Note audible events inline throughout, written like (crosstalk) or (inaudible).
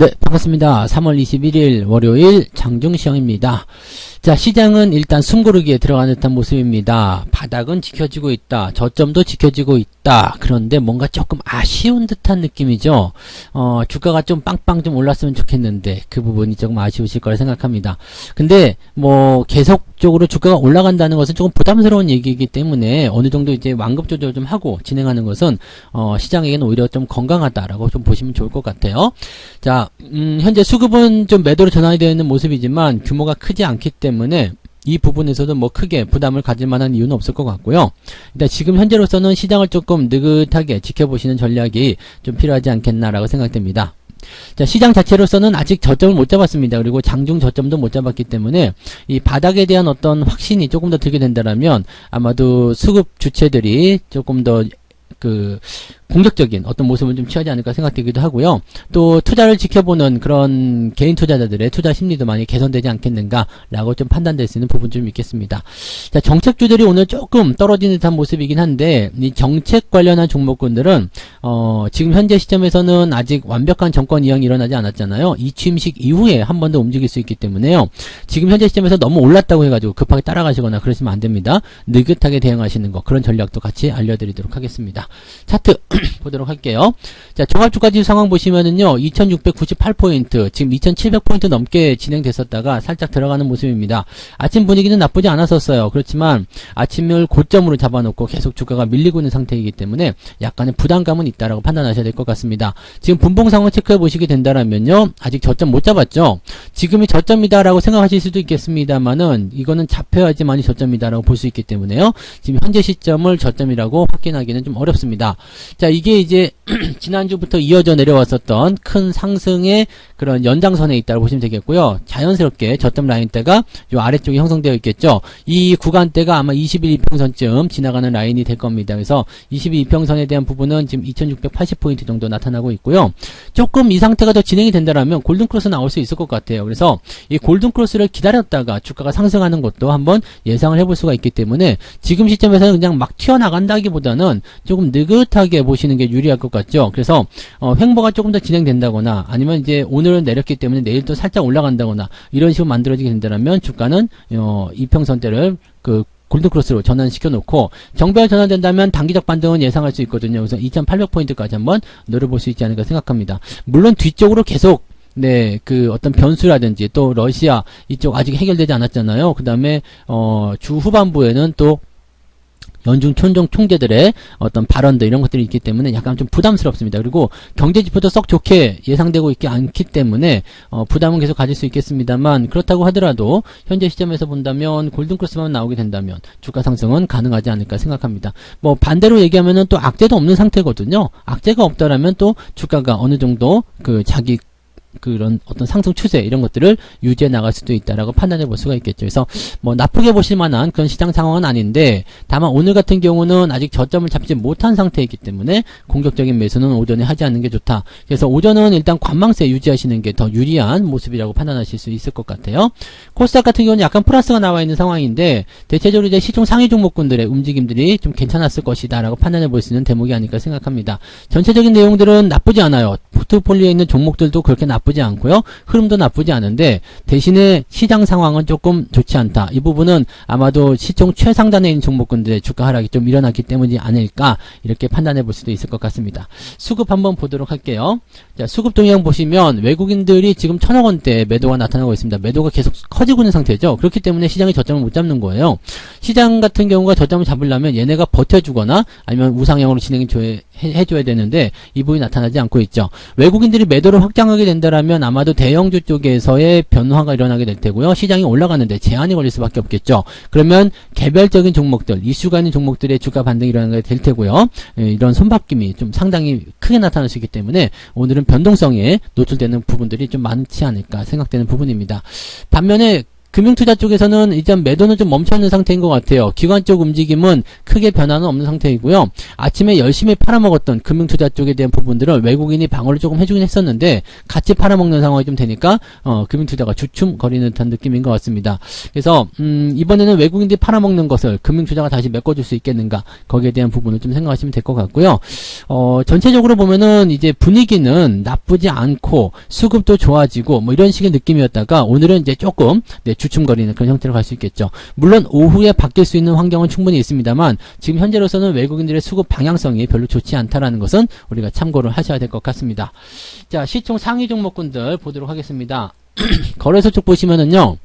네, 반갑습니다. 3월 21일 월요일 장중시황입니다. 자, 시장은 일단 숨고르기에 들어가는 듯한 모습입니다. 바닥은 지켜지고 있다. 저점도 지켜지고 있다. 그런데 뭔가 조금 아쉬운 듯한 느낌이죠. 어, 주가가 좀 빵빵 좀 올랐으면 좋겠는데 그 부분이 조금 아쉬우실 거라 생각합니다. 근데 뭐 계속적으로 주가가 올라간다는 것은 조금 부담스러운 얘기이기 때문에 어느 정도 이제 완급 조절 좀 하고 진행하는 것은 어, 시장에게는 오히려 좀 건강하다라고 좀 보시면 좋을 것 같아요. 자, 음, 현재 수급은 좀 매도로 전환이 되어 있는 모습이지만 규모가 크지 않기 때문에 이 부분에서도 뭐 크게 부담을 가질 만한 이유는 없을 것 같고요. 일단 지금 현재로서는 시장을 조금 느긋하게 지켜보시는 전략이 좀 필요하지 않겠나라고 생각됩니다. 자, 시장 자체로서는 아직 저점을 못 잡았습니다. 그리고 장중 저점도 못 잡았기 때문에 이 바닥에 대한 어떤 확신이 조금 더 들게 된다면 아마도 수급 주체들이 조금 더 그 공격적인 어떤 모습을 좀 취하지 않을까 생각되기도 하고요. 또 투자를 지켜보는 그런 개인 투자자들의 투자 심리도 많이 개선되지 않겠는가라고 좀 판단될 수 있는 부분 좀 있겠습니다. 자, 정책주들이 오늘 조금 떨어지는 듯한 모습이긴 한데 이 정책 관련한 종목군들은 어, 지금 현재 시점에서는 아직 완벽한 정권 이양이 일어나지 않았잖아요. 이 취임식 이후에 한 번 더 움직일 수 있기 때문에요. 지금 현재 시점에서 너무 올랐다고 해가지고 급하게 따라가시거나 그러시면 안 됩니다. 느긋하게 대응하시는 거 그런 전략도 같이 알려드리도록 하겠습니다. 차트 (clears throat) 보도록 할게요. 자, 종합주가지수 상황 보시면은요, 2698포인트, 지금 2700포인트 넘게 진행됐었다가 살짝 들어가는 모습입니다. 아침 분위기는 나쁘지 않았었어요. 그렇지만 아침을 고점으로 잡아놓고 계속 주가가 밀리고 있는 상태이기 때문에 약간의 부담감은 있다라고 판단하셔야 될 것 같습니다. 지금 분봉 상황 체크해 보시게 된다라면요, 아직 저점 못 잡았죠? 지금이 저점이다라고 생각하실 수도 있겠습니다만은 이거는 잡혀야지만이 저점이다라고 볼 수 있기 때문에요. 지금 현재 시점을 저점이라고 확인하기는 좀 어렵습니다. 자, 이게 이제 (clears throat) 지난주부터 이어져 내려왔었던 큰 상승의 그런 연장선에 있다고 보시면 되겠고요. 자연스럽게 저점 라인대가 요 아래쪽에 형성되어 있겠죠. 이 구간대가 아마 21 이평선쯤 지나가는 라인이 될 겁니다. 그래서 22이평선에 대한 부분은 지금 2680포인트 정도 나타나고 있고요. 조금 이 상태가 더 진행이 된다면 골든크로스 나올 수 있을 것 같아요. 그래서 이 골든크로스를 기다렸다가 주가가 상승하는 것도 한번 예상을 해볼 수가 있기 때문에 지금 시점에서는 그냥 막 튀어나간다기보다는 조금 느긋하게 보시는 게 유리할 것 같죠. 그래서 어, 횡보가 조금 더 진행된다거나 아니면 이제 오늘은 내렸기 때문에 내일 또 살짝 올라간다거나 이런 식으로 만들어지게 된다면 주가는 어, 이평선대를 그 골든크로스로 전환시켜 놓고 정배열 전환된다면 단기적 반등은 예상할 수 있거든요. 그래서 2800포인트까지 한번 노려볼 수 있지 않을까 생각합니다. 물론 뒤쪽으로 계속 네, 그 어떤 변수라든지 또 러시아 이쪽 아직 해결되지 않았잖아요. 그 다음에 어, 주 후반부에는 또 연중 총정 총재들의 어떤 발언들 이런 것들이 있기 때문에 약간 좀 부담스럽습니다. 그리고 경제 지표도 썩 좋게 예상되고 있지 않기 때문에 어, 부담은 계속 가질 수 있겠습니다만 그렇다고 하더라도 현재 시점에서 본다면 골든크로스만 나오게 된다면 주가 상승은 가능하지 않을까 생각합니다. 뭐 반대로 얘기하면은 또 악재도 없는 상태거든요. 악재가 없더라면 또 주가가 어느 정도 그 자기 그런 어떤 상승 추세 이런 것들을 유지해 나갈 수도 있다라고 판단해 볼 수가 있겠죠. 그래서 뭐 나쁘게 보실 만한 그런 시장 상황은 아닌데 다만 오늘 같은 경우는 아직 저점을 잡지 못한 상태이기 때문에 공격적인 매수는 오전에 하지 않는 게 좋다. 그래서 오전은 일단 관망세 유지하시는 게 더 유리한 모습이라고 판단하실 수 있을 것 같아요. 코스닥 같은 경우는 약간 플러스가 나와 있는 상황인데 대체적으로 이제 시중 상위 종목군들의 움직임들이 좀 괜찮았을 것이다라고 판단해 볼 수 있는 대목이 아닐까 생각합니다. 전체적인 내용들은 나쁘지 않아요. 포트폴리오에 있는 종목들도 그렇게 나쁘지 않고요. 흐름도 나쁘지 않은데 대신에 시장 상황은 조금 좋지 않다. 이 부분은 아마도 시총 최상단에 있는 종목군들의 주가 하락이 좀 일어났기 때문이 아닐까 이렇게 판단해 볼 수도 있을 것 같습니다. 수급 한번 보도록 할게요. 자, 수급 동향 보시면 외국인들이 지금 천억 원대 매도가 나타나고 있습니다. 매도가 계속 커지고 있는 상태죠. 그렇기 때문에 시장이 저점을 못 잡는 거예요. 시장 같은 경우가 저점을 잡으려면 얘네가 버텨주거나 아니면 우상향으로 진행 해 줘야 되는데 이 부분이 나타나지 않고 있죠. 외국인들이 매도를 확장하게 된다면 아마도 대형주 쪽에서의 변화가 일어나게 될 테고요. 시장이 올라가는데 제한이 걸릴 수밖에 없겠죠. 그러면 개별적인 종목들, 이슈가 있는 종목들의 주가 반등이 일어나게 될 테고요. 예, 이런 손바뀜이 좀 상당히 크게 나타날 수 있기 때문에 오늘은 변동성에 노출되는 부분들이 좀 많지 않을까 생각되는 부분입니다. 반면에 금융투자 쪽에서는 일단 매도는 좀 멈춰있는 상태인 것 같아요. 기관 쪽 움직임은 크게 변화는 없는 상태이고요. 아침에 열심히 팔아먹었던 금융투자 쪽에 대한 부분들을 외국인이 방어를 조금 해주긴 했었는데 같이 팔아먹는 상황이 좀 되니까 어, 금융투자가 주춤거리는 듯한 느낌인 것 같습니다. 그래서 음, 이번에는 외국인들이 팔아먹는 것을 금융투자가 다시 메꿔줄 수 있겠는가 거기에 대한 부분을 좀 생각하시면 될 것 같고요. 어, 전체적으로 보면은 이제 분위기는 나쁘지 않고 수급도 좋아지고 뭐 이런 식의 느낌이었다가 오늘은 이제 조금 네, 주춤거리는 그런 형태로 갈 수 있겠죠. 물론 오후에 바뀔 수 있는 환경은 충분히 있습니다만 지금 현재로서는 외국인들의 수급 방향성이 별로 좋지 않다라는 것은 우리가 참고를 하셔야 될 것 같습니다. 자, 시총 상위 종목군들 보도록 하겠습니다. (clears throat) 거래소 쪽 보시면은요.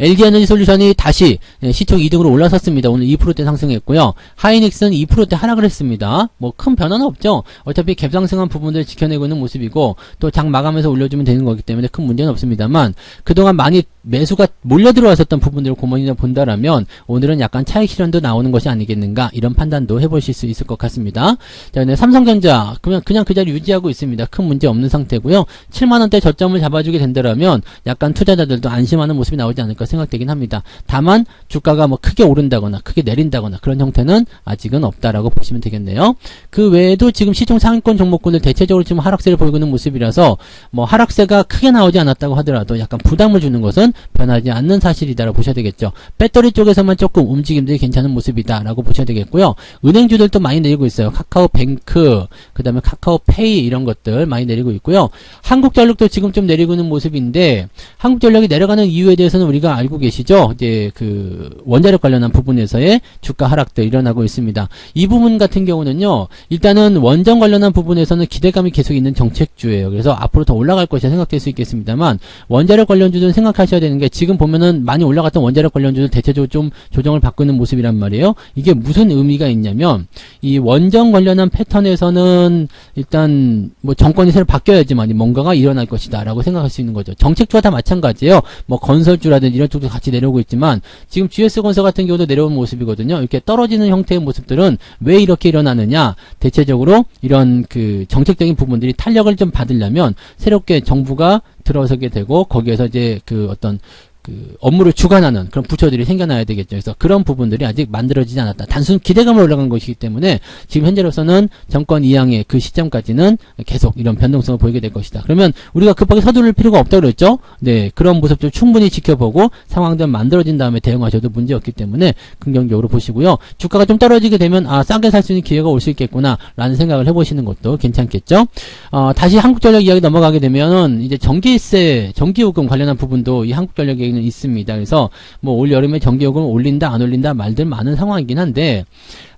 LG에너지 솔루션이 다시 예, 시총 2등으로 올라섰습니다. 오늘 2%대 상승했고요. 하이닉스는 2%대 하락을 했습니다. 뭐 큰 변화는 없죠. 어차피 갭 상승한 부분들 지켜내고 있는 모습이고 또 장 마감해서 올려주면 되는 거기 때문에 큰 문제는 없습니다만 그동안 많이 매수가 몰려 들어왔었던 부분들을 고민해 본다라면 오늘은 약간 차익 실현도 나오는 것이 아니겠는가 이런 판단도 해보실 수 있을 것 같습니다. 자, 네, 삼성전자 그냥 그냥 그 자리 유지하고 있습니다. 큰 문제 없는 상태고요. 7만 원대 저점을 잡아주게 된다라면 약간 투자자들도 안심하는 모습이 나오지 않을까 생각되긴 합니다. 다만 주가가 뭐 크게 오른다거나 크게 내린다거나 그런 형태는 아직은 없다라고 보시면 되겠네요. 그 외에도 지금 시총 상위권 종목군들 대체적으로 지금 하락세를 보이고 있는 모습이라서 뭐 하락세가 크게 나오지 않았다고 하더라도 약간 부담을 주는 것은 변하지 않는 사실이다라고 보셔야 되겠죠. 배터리 쪽에서만 조금 움직임들이 괜찮은 모습이다라고 보셔야 되겠고요. 은행주들도 많이 내리고 있어요. 카카오뱅크, 그 다음에 카카오페이 이런 것들 많이 내리고 있고요. 한국전력도 지금 좀 내리고 있는 모습인데 한국전력이 내려가는 이유에 대해서는 우리가 알고 계시죠? 이제 그 원자력 관련한 부분에서의 주가 하락도 일어나고 있습니다. 이 부분 같은 경우는요. 일단은 원전 관련한 부분에서는 기대감이 계속 있는 정책주예요. 그래서 앞으로 더 올라갈 것이 생각될 수 있겠습니다만 원자력 관련주들은 생각하셔야 되는 게 지금 보면은 많이 올라갔던 원자력 관련주들 대체적으로 좀 조정을 있는 모습이란 말이에요. 이게 무슨 의미가 있냐면 이 원전 관련한 패턴에서는 일단 뭐 정권이 새로 바뀌어야지만 뭔가가 일어날 것이다 라고 생각할 수 있는 거죠. 정책주와 다 마찬가지예요. 뭐 건설주라든지 이런 쪽도 같이 내려오고 있지만 지금 GS 건설 같은 경우도 내려온 모습이거든요. 이렇게 떨어지는 형태의 모습들은 왜 이렇게 일어나느냐? 대체적으로 이런 그 정책적인 부분들이 탄력을 좀 받으려면 새롭게 정부가 들어서게 되고 거기에서 이제 그 어떤 그 업무를 주관하는 그런 부처들이 생겨나야 되겠죠. 그래서 그런 부분들이 아직 만들어지지 않았다. 단순 기대감을 올라간 것이기 때문에 지금 현재로서는 정권 이양의 그 시점까지는 계속 이런 변동성을 보이게 될 것이다. 그러면 우리가 급하게 서두를 필요가 없다 그랬죠? 네, 그런 모습들 충분히 지켜보고 상황들 만들어진 다음에 대응하셔도 문제 없기 때문에 긍정적으로 보시고요. 주가가 좀 떨어지게 되면 아 싸게 살 수 있는 기회가 올 수 있겠구나 라는 생각을 해보시는 것도 괜찮겠죠? 어, 다시 한국전력 이야기 넘어가게 되면은 이제 전기세, 전기요금 관련한 부분도 이 한국전력 얘기 는 있습니다. 그래서 뭐 올 여름에 전기요금 올린다 안 올린다 말들 많은 상황이긴 한데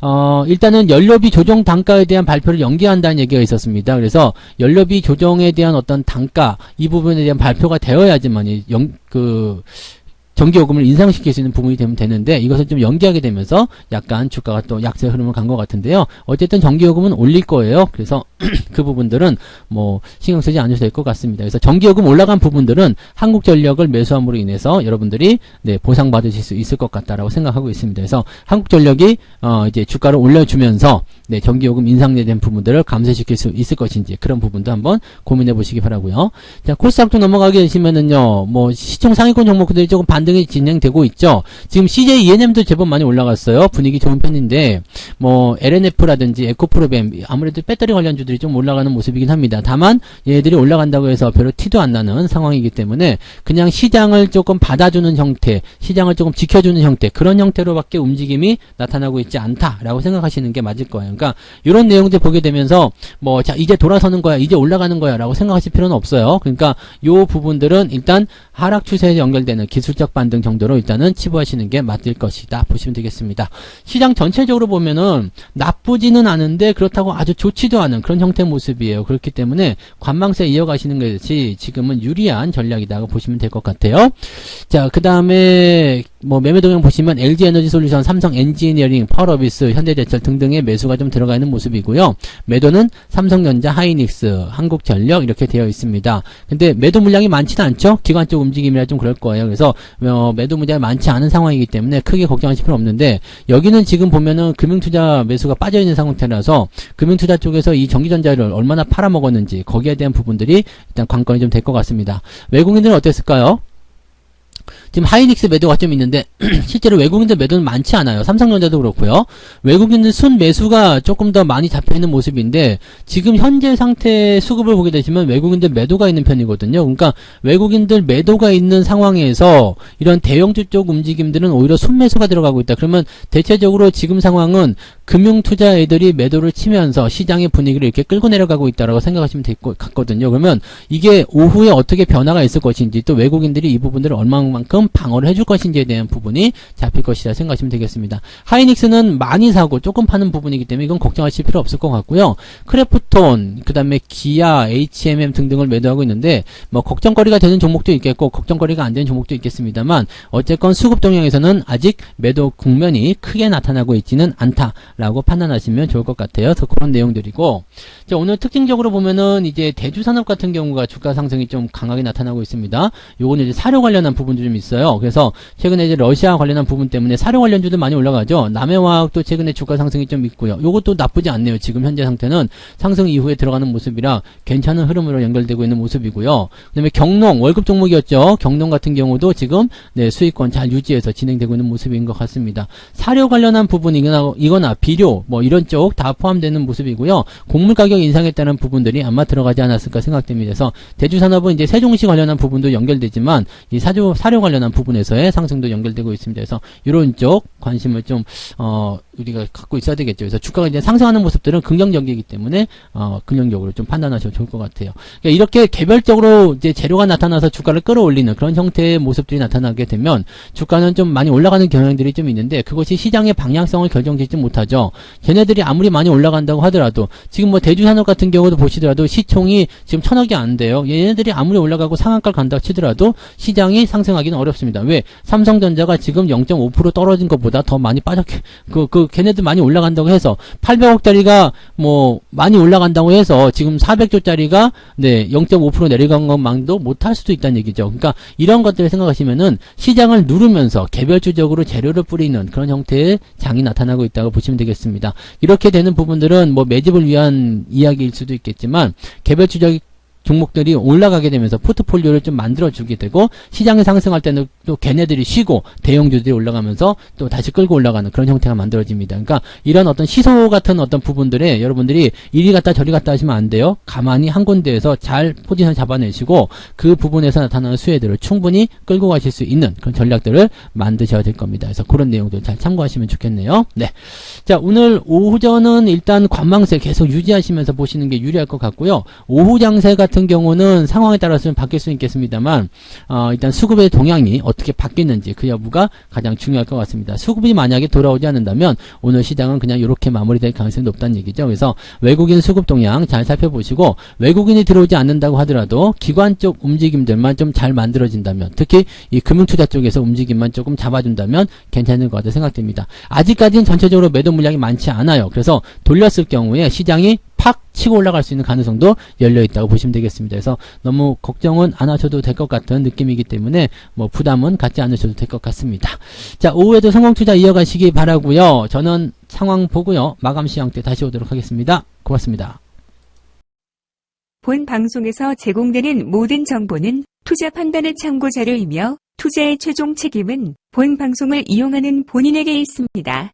어, 일단은 연료비 조정 단가에 대한 발표를 연기한다는 얘기가 있었습니다. 그래서 연료비 조정에 대한 어떤 단가 이 부분에 대한 발표가 되어야지만 영, 그 전기요금을 인상시킬 수 있는 부분이 되면 되는데 이것을 좀 연기하게 되면서 약간 주가가 또 약세 흐름을 간 것 같은데요. 어쨌든 전기요금은 올릴 거예요. 그래서 (clears throat) 그 부분들은 뭐 신경 쓰지 않으셔도 될 것 같습니다. 그래서 전기요금 올라간 부분들은 한국전력을 매수함으로 인해서 여러분들이 네, 보상받으실 수 있을 것 같다라고 생각하고 있습니다. 그래서 한국전력이 어 이제 주가를 올려주면서 네, 전기요금 인상에 대한 부분들을 감소시킬 수 있을 것인지 그런 부분도 한번 고민해 보시기 바라고요. 자, 코스닥도 넘어가게 되시면은요. 뭐 시총 상위권 종목들이 조금 반 등이 진행되고 있죠. 지금 CJ ENM도 제법 많이 올라갔어요. 분위기 좋은 편인데 뭐 LNF라든지 에코프로뱀 아무래도 배터리 관련주들이 좀 올라가는 모습이긴 합니다. 다만 얘들이 올라간다고 해서 별로 티도 안 나는 상황이기 때문에 그냥 시장을 조금 받아주는 형태, 시장을 조금 지켜주는 형태 그런 형태로밖에 움직임이 나타나고 있지 않다라고 생각하시는 게 맞을 거예요. 그러니까 이런 내용들 보게 되면서 뭐 자 이제 돌아서는 거야, 이제 올라가는 거야라고 생각하실 필요는 없어요. 그러니까 요 부분들은 일단 하락 추세에 연결되는 기술적 반등 정도로 일단은 치부하시는 게 맞을 것이다 보시면 되겠습니다. 시장 전체적으로 보면은 나쁘지는 않은데 그렇다고 아주 좋지도 않은 그런 형태의 모습이에요. 그렇기 때문에 관망세 이어가시는 것이 지금은 유리한 전략이라고 보시면 될 것 같아요. 자, 그 다음에 뭐 매매 동향 보시면 LG 에너지 솔루션, 삼성 엔지니어링, 파워비스, 현대제철 등등의 매수가 좀 들어가 있는 모습이고요. 매도는 삼성전자, 하이닉스, 한국전력 이렇게 되어 있습니다. 근데 매도 물량이 많지는 않죠. 기관 쪽 움직임이라 좀 그럴 거예요. 그래서 어, 매도 물량이 많지 않은 상황이기 때문에 크게 걱정하실 필요 없는데 여기는 지금 보면은 금융투자 매수가 빠져 있는 상태라서 금융투자 쪽에서 이 전기전자를 얼마나 팔아먹었는지 거기에 대한 부분들이 일단 관건이 좀 될 것 같습니다. 외국인들은 어땠을까요? 지금 하이닉스 매도가 좀 있는데 (clears throat) 실제로 외국인들 매도는 많지 않아요. 삼성전자도 그렇고요. 외국인들 순 매수가 조금 더 많이 잡혀 있는 모습인데 지금 현재 상태 수급을 보게 되시면 외국인들 매도가 있는 편이거든요. 그러니까 외국인들 매도가 있는 상황에서 이런 대형주 쪽 움직임들은 오히려 순매수가 들어가고 있다. 그러면 대체적으로 지금 상황은 금융투자 애들이 매도를 치면서 시장의 분위기를 이렇게 끌고 내려가고 있다라고 생각하시면 될 것 같거든요. 그러면 이게 오후에 어떻게 변화가 있을 것인지 또 외국인들이 이 부분들을 얼마만큼 방어를 해줄 것인지에 대한 부분이 잡힐 것이라 생각하시면 되겠습니다. 하이닉스는 많이 사고 조금 파는 부분이기 때문에 이건 걱정하실 필요 없을 것 같고요. 크래프톤, 그 다음에 기아, H&M 등등을 매도하고 있는데 뭐 걱정거리가 되는 종목도 있겠고 걱정거리가 안 되는 종목도 있겠습니다만 어쨌건 수급 동향에서는 아직 매도 국면이 크게 나타나고 있지는 않다라고 판단하시면 좋을 것 같아요. 그래서 그런 내용들이고 자, 오늘 특징적으로 보면은 이제 대주산업 같은 경우가 주가 상승이 좀 강하게 나타나고 있습니다. 요거는 이제 사료 관련한 부분도 좀 있어요. 그래서 최근에 이제 러시아 관련한 부분 때문에 사료 관련주도 많이 올라가죠. 남해화학도 최근에 주가 상승이 좀 있고요. 요것도 나쁘지 않네요. 지금 현재 상태는 상승 이후에 들어가는 모습이라 괜찮은 흐름으로 연결되고 있는 모습이고요. 그다음에 경농 월급 종목이었죠. 경농 같은 경우도 지금 네, 수익권 잘 유지해서 진행되고 있는 모습인 것 같습니다. 사료 관련한 부분 이거나 이거나 비료 뭐 이런 쪽 다 포함되는 모습이고요. 곡물 가격 인상했다는 부분들이 아마 들어가지 않았을까 생각됩니다. 그래서 대주산업은 이제 세종시 관련한 부분도 연결되지만 이 사료 사료 관련 한 부분에서의 상승도 연결되고 있습니다. 그래서 이런 쪽 관심을 좀 어, 우리가 갖고 있어야 되겠죠. 그래서 주가가 이제 상승하는 모습들은 긍정적이기 때문에 어, 긍정적으로 좀 판단하셔도 좋을 것 같아요. 그러니까 이렇게 개별적으로 이제 재료가 나타나서 주가를 끌어올리는 그런 형태의 모습들이 나타나게 되면 주가는 좀 많이 올라가는 경향들이 좀 있는데 그것이 시장의 방향성을 결정짓지 못하죠. 걔네들이 아무리 많이 올라간다고 하더라도 지금 뭐 대주산업 같은 경우도 보시더라도 시총이 지금 천억이 안 돼요. 얘네들이 아무리 올라가고 상한가를 간다고 치더라도 시장이 상승하기는 어렵습니다. 왜? 삼성전자가 지금 0.5% 떨어진 것보다 더 많이 빠졌, 그, 그, 걔네들 많이 올라간다고 해서 800억짜리가 뭐 많이 올라간다고 해서 지금 400조짜리가 네, 0.5% 내려간 것만도 못할 수도 있다는 얘기죠. 그러니까 이런 것들을 생각하시면은 시장을 누르면서 개별주적으로 재료를 뿌리는 그런 형태의 장이 나타나고 있다고 보시면 되겠습니다. 이렇게 되는 부분들은 뭐 매집을 위한 이야기일 수도 있겠지만 개별주적 종목들이 올라가게 되면서 포트폴리오를 좀 만들어주게 되고 시장이 상승할 때는 또 걔네들이 쉬고 대형주들이 올라가면서 또 다시 끌고 올라가는 그런 형태가 만들어집니다. 그러니까 이런 어떤 시소 같은 어떤 부분들에 여러분들이 이리 갔다 저리 갔다 하시면 안 돼요. 가만히 한 군데에서 잘 포지션 잡아내시고 그 부분에서 나타나는 수혜들을 충분히 끌고 가실 수 있는 그런 전략들을 만드셔야 될 겁니다. 그래서 그런 내용들 잘 참고하시면 좋겠네요. 네. 자, 오늘 오후전은 일단 관망세 계속 유지하시면서 보시는 게 유리할 것 같고요. 오후 장세 같은 경우는 상황에 따라서 좀 바뀔 수 있겠습니다만, 어, 일단 수급의 동향이 어떻게 바뀌는지 그 여부가 가장 중요할 것 같습니다. 수급이 만약에 돌아오지 않는다면 오늘 시장은 그냥 이렇게 마무리될 가능성이 높다는 얘기죠. 그래서 외국인 수급 동향 잘 살펴보시고 외국인이 들어오지 않는다고 하더라도 기관 쪽 움직임들만 좀 잘 만들어진다면 특히 이 금융투자 쪽에서 움직임만 조금 잡아준다면 괜찮을 것 같아 생각됩니다. 아직까지는 전체적으로 매도 물량이 많지 않아요. 그래서 돌렸을 경우에 시장이 팍 치고 올라갈 수 있는 가능성도 열려 있다고 보시면 되겠습니다. 그래서 너무 걱정은 안 하셔도 될 것 같은 느낌이기 때문에 뭐 부담은 갖지 않으셔도 될 것 같습니다. 자, 오후에도 성공 투자 이어가시기 바라고요. 저는 상황 보고요. 마감 시황 때 다시 오도록 하겠습니다. 고맙습니다. 본 방송에서 제공되는 모든 정보는 투자 판단의 참고 자료이며 투자의 최종 책임은 본 방송을 이용하는 본인에게 있습니다.